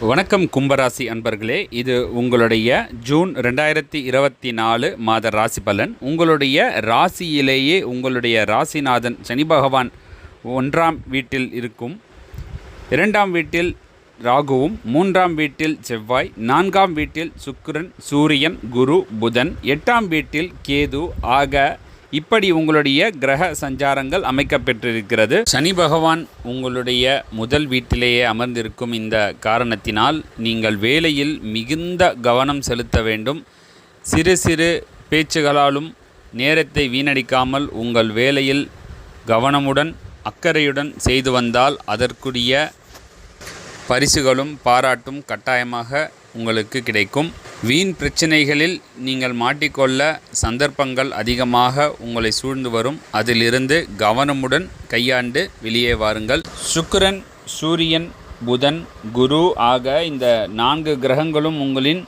வணக்கம் கும்பராசி அன்பர்களே இது உங்களுடைய ஜூன் ரெண்டாயிரத்தி இருபத்தி நாலு மாத ராசி பலன். உங்களுடைய ராசியிலேயே உங்களுடைய ராசிநாதன் சனி பகவான் ஒன்றாம் வீட்டில் இருக்கும். இரண்டாம் வீட்டில் ராகுவும் மூன்றாம் வீட்டில் செவ்வாய் நான்காம் வீட்டில் சுக்கிரன் சூரியன் குரு புதன் எட்டாம் வீட்டில் கேது ஆக இப்படி உங்களுடைய கிரக சஞ்சாரங்கள் அமைக்கப்பெற்றிருக்கிறது. சனி பகவான் உங்களுடைய முதல் வீட்டிலேயே அமர்ந்திருக்கும் இந்த காரணத்தினால் நீங்கள் வேலையில் மிகுந்த கவனம் செலுத்த வேண்டும். சிறு சிறு பேச்சுகளாலும் நேரத்தை வீணடிக்காமல் உங்கள் வேலையில் கவனமுடன் அக்கறையுடன் செய்து வந்தால் அதற்குரிய பரிசுகளும் பாராட்டும் கட்டாயமாக உங்களுக்கு கிடைக்கும். வீண் பிரச்சனைகளில் நீங்கள் மாட்டிக்கொள்ள சந்தர்ப்பங்கள் அதிகமாக உங்களை சூழ்ந்து வரும். அதிலிருந்து கவனமுடன் கையாண்டு வெளியே வாருங்கள். சுக்கிரன் சூரியன் புதன் குரு ஆக இந்த நான்கு கிரகங்களும் உங்களின்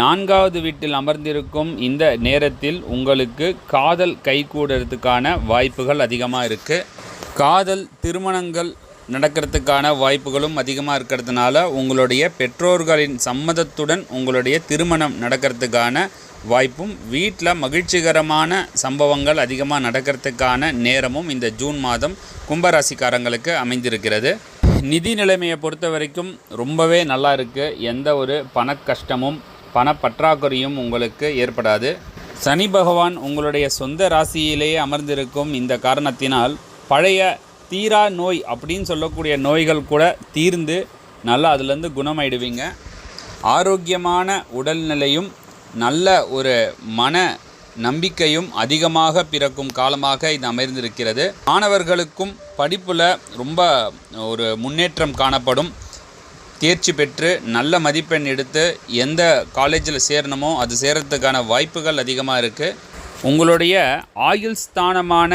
நான்காவது வீட்டில் அமர்ந்திருக்கும் இந்த நேரத்தில் உங்களுக்கு காதல் கைகூடுறதுக்கான வாய்ப்புகள் அதிகமாக இருக்குது காதல் திருமணங்கள் நடக்கிறதுக்கான வாய்ப்புகளும் அதிகமாக இருக்கிறதுனால உங்களுடைய பெற்றோர்களின் சம்மதத்துடன் உங்களுடைய திருமணம் நடக்கிறதுக்கான வாய்ப்பும் வீட்டில் மகிழ்ச்சிகரமான சம்பவங்கள் அதிகமாக நடக்கிறதுக்கான நேரமும் இந்த ஜூன் மாதம் கும்பராசிக்காரங்களுக்கு அமைந்திருக்கிறது. நிதி நிலைமையை பொறுத்த வரைக்கும் ரொம்பவே நல்லா இருக்குது எந்த ஒரு பண கஷ்டமும் பணப்பற்றாக்குறையும் உங்களுக்கு ஏற்படாது. சனி பகவான் உங்களுடைய சொந்த ராசியிலேயே அமர்ந்திருக்கும் இந்த காரணத்தினால் பழைய தீரா நோய் அப்படின்னு சொல்லக்கூடிய நோய்கள் கூட தீர்ந்து நல்லா அதுலேருந்து குணமாயிடுவீங்க. ஆரோக்கியமான உடல்நிலையும் நல்ல ஒரு மன நம்பிக்கையும் அதிகமாக பிறக்கும் காலமாக இது அமைந்திருக்கிறது. மாணவர்களுக்கும் படிப்பில் ரொம்ப ஒரு முன்னேற்றம் காணப்படும். தேர்ச்சி பெற்று நல்ல மதிப்பெண் எடுத்து எந்த காலேஜில் சேரணுமோ அது சேரத்துக்கான வாய்ப்புகள் அதிகமாக இருக்குது உங்களுடைய ஆயுள் ஸ்தானமான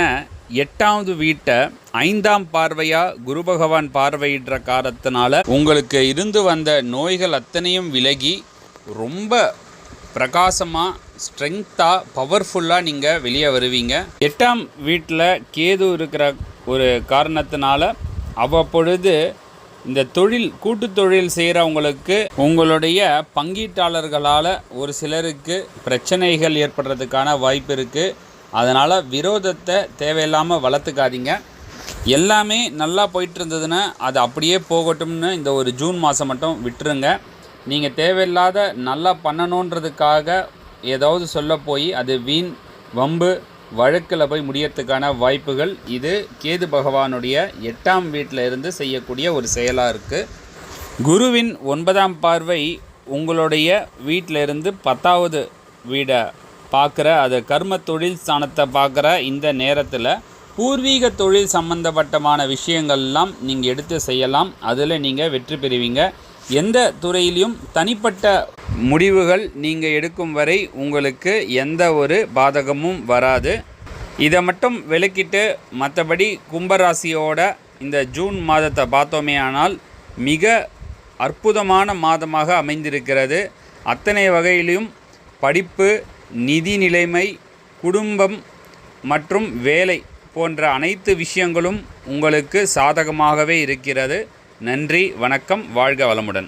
எட்டாவது வீட்டை ஐந்தாம் பார்வையாக குரு பகவான் பார்வையிடுற காரணத்தினால உங்களுக்கு இருந்து வந்த நோய்கள் அத்தனையும் விலகி ரொம்ப பிரகாசமாக ஸ்ட்ரெங்க்த்தாக பவர்ஃபுல்லாக நீங்கள் வெளியே வருவீங்க. எட்டாம் வீட்டில் கேது இருக்கிற ஒரு காரணத்தினால அவ்வப்பொழுது இந்த தொழில் கூட்டு தொழில் செய்கிறவங்களுக்கு உங்களுடைய பங்கீட்டாளர்களால் ஒரு சிலருக்கு பிரச்சனைகள் ஏற்படுறதுக்கான வாய்ப்பு இருக்குது அதனால் விரோதத்தை தேவையில்லாமல் வளர்த்துக்காதீங்க. எல்லாமே நல்லா போயிட்டு இருந்ததுன்னா அது அப்படியே போகட்டும்னு இந்த ஒரு ஜூன் மாதம் மட்டும் விட்டுருங்க. நீங்கள் தேவையில்லாத நல்லா பண்ணணுன்றதுக்காக ஏதாவது சொல்ல போய் அது வீண் வம்பு வழக்கில் போய் முடியறதுக்கான வாய்ப்புகள். இது கேது பகவானுடைய எட்டாம் வீட்டில் இருந்து செய்யக்கூடிய ஒரு செயலாக இருக்குது குருவின் ஒன்பதாம் பார்வை உங்களுடைய வீட்டிலிருந்து பத்தாவது வீடை பார்க்குற அது கர்ம தொழில் ஸ்தானத்தை பார்க்குற இந்த நேரத்தில் பூர்வீக தொழில் சம்பந்தப்பட்டமான விஷயங்கள்லாம் நீங்கள் எடுத்து செய்யலாம். அதில் நீங்கள் வெற்றி பெறுவீங்க. எந்த துறையிலையும் தனிப்பட்ட முடிவுகள் நீங்கள் எடுக்கும் வரை உங்களுக்கு எந்த ஒரு பாதகமும் வராது. இதை மட்டும் விளக்கிட்டு மற்றபடி கும்பராசியோட இந்த ஜூன் மாதத்தை பார்த்தோமே ஆனால் மிக அற்புதமான மாதமாக அமைந்திருக்கிறது. அத்தனை வகையிலும் படிப்பு நிதி நிலைமை குடும்பம் மற்றும் வேலை போன்ற அனைத்து விஷயங்களும் உங்களுக்கு சாதகமாகவே இருக்கிறது. நன்றி வணக்கம் வாழ்க வளமுடன்.